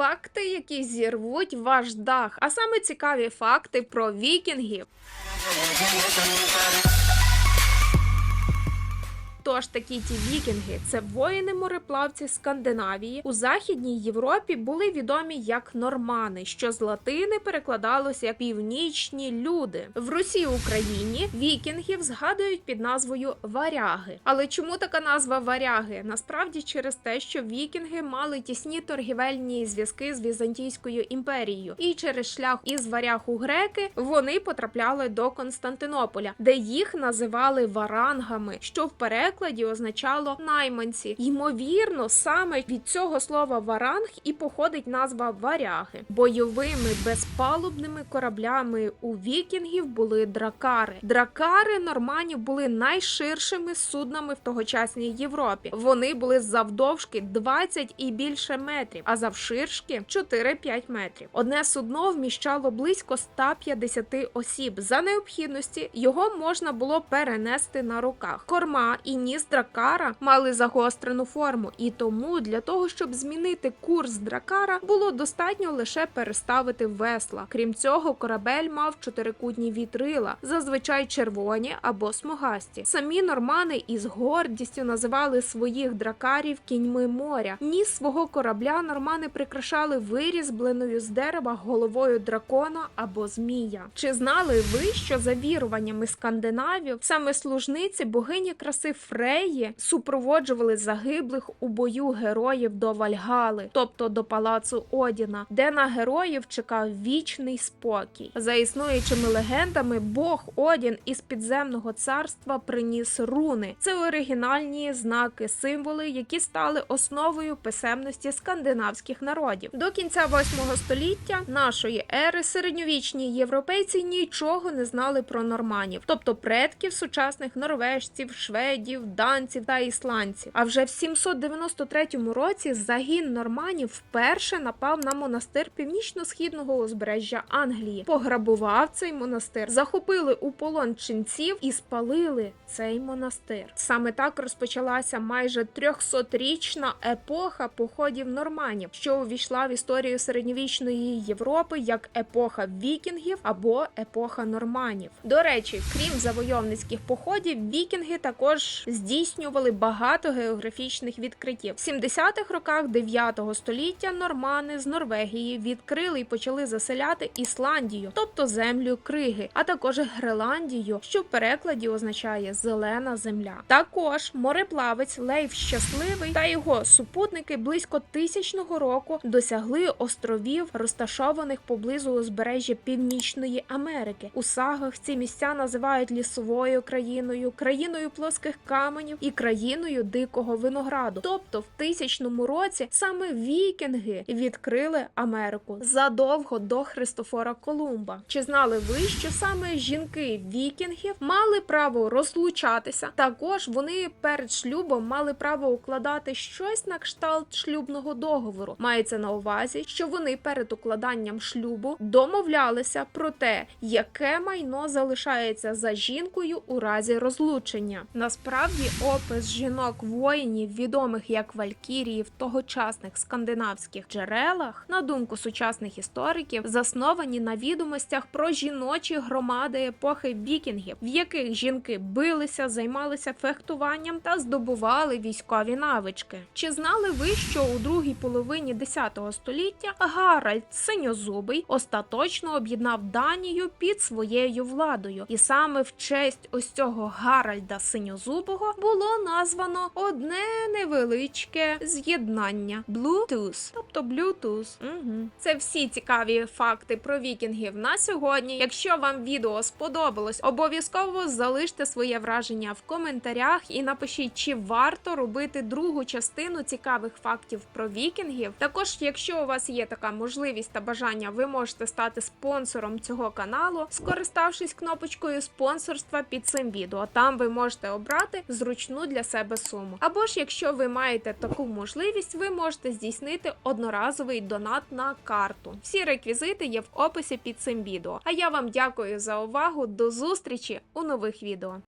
Факти, які зірвуть ваш дах, а саме цікаві факти про вікінгів. Тож такі ті вікінги це воїни-мореплавці Скандинавії. У Західній Європі були відомі як нормани, що з латини перекладалося як північні люди. В Русі Україні вікінгів згадують під назвою варяги. Але чому така назва варяги? Насправді через те, що вікінги мали тісні торгівельні зв'язки з Візантійською імперією, і через шлях із варяг у греки вони потрапляли до Константинополя, де їх називали варангами, що в перекладі означало найманці. Ймовірно, саме від цього слова варанг і походить назва варяги. Бойовими безпалубними кораблями у вікінгів були дракари. Дракари норманів були найширшими суднами в тогочасній Європі. Вони були завдовжки 20 і більше метрів, а завширшки 4-5 метрів. Одне судно вміщало близько 150 осіб. За необхідності його можна було перенести на руках. Корма і ніс дракара мали загострену форму, і тому для того, щоб змінити курс дракара, було достатньо лише переставити весла. Крім цього, корабель мав чотирикутні вітрила, зазвичай червоні або смугасті. Самі нормани із гордістю називали своїх дракарів кіньми моря. Ніс свого корабля нормани прикрашали вирізбленою з дерева головою дракона або змія. Чи знали ви, що за віруваннями скандинавів саме служниці богині краси Фреї супроводжували загиблих у бою героїв до Вальгали, тобто до палацу Одіна, де на героїв чекав вічний спокій. За існуючими легендами, Бог Одін із підземного царства приніс руни. Це оригінальні знаки, символи, які стали основою писемності скандинавських народів. До кінця 8 століття нашої ери середньовічні європейці нічого не знали про норманів, тобто предків сучасних норвежців, шведів, данців та ісландців. А вже в 793 році загін норманів вперше напав на монастир північно-східного узбережжя Англії, пограбував цей монастир, захопили у полон ченців і спалили цей монастир. Саме так розпочалася майже 300-річна епоха походів норманів, що увійшла в історію середньовічної Європи як епоха вікінгів або епоха норманів. До речі, крім завойовницьких походів, вікінги також здійснювали багато географічних відкриттів. В 70-х роках 9 століття нормани з Норвегії відкрили і почали заселяти Ісландію, тобто землю Криги, а також Греландію, що в перекладі означає зелена земля. Також мореплавець Лейф Щасливий та його супутники близько тисячного року досягли островів, розташованих поблизу узбережжя Північної Америки. У сагах ці місця називають лісовою країною, країною плоских каменів і країною дикого винограду. Тобто, в тисячному році саме вікінги відкрили Америку задовго до Христофора Колумба. Чи знали ви, що саме жінки вікінгів мали право розлучатися? Також вони перед шлюбом мали право укладати щось на кшталт шлюбного договору. Мається на увазі, що вони перед укладанням шлюбу домовлялися про те, яке майно залишається за жінкою у разі розлучення. Насправді, опис жінок воїнів, відомих як валькірії в тогочасних скандинавських джерелах, на думку сучасних істориків, засновані на відомостях про жіночі громади епохи вікінгів, в яких жінки билися, займалися фехтуванням та здобували військові навички. Чи знали ви, що у другій половині 10 століття Гаральд Синьозубий остаточно об'єднав Данію під своєю владою, і саме в честь ось цього Гаральда Синьозубого було названо одне невеличке з'єднання Bluetooth, тобто Bluetooth. Угу. Це всі цікаві факти про вікінгів на сьогодні. Якщо вам відео сподобалось, обов'язково залиште своє враження в коментарях і напишіть, чи варто робити другу частину цікавих фактів про вікінгів. Також, якщо у вас є така можливість та бажання, ви можете стати спонсором цього каналу, скориставшись кнопочкою спонсорства під цим відео. Там ви можете обрати зручну для себе суму. Або ж, якщо ви маєте таку можливість, ви можете здійснити одноразовий донат на карту. Всі реквізити є в описі під цим відео. А я вам дякую за увагу. До зустрічі у нових відео.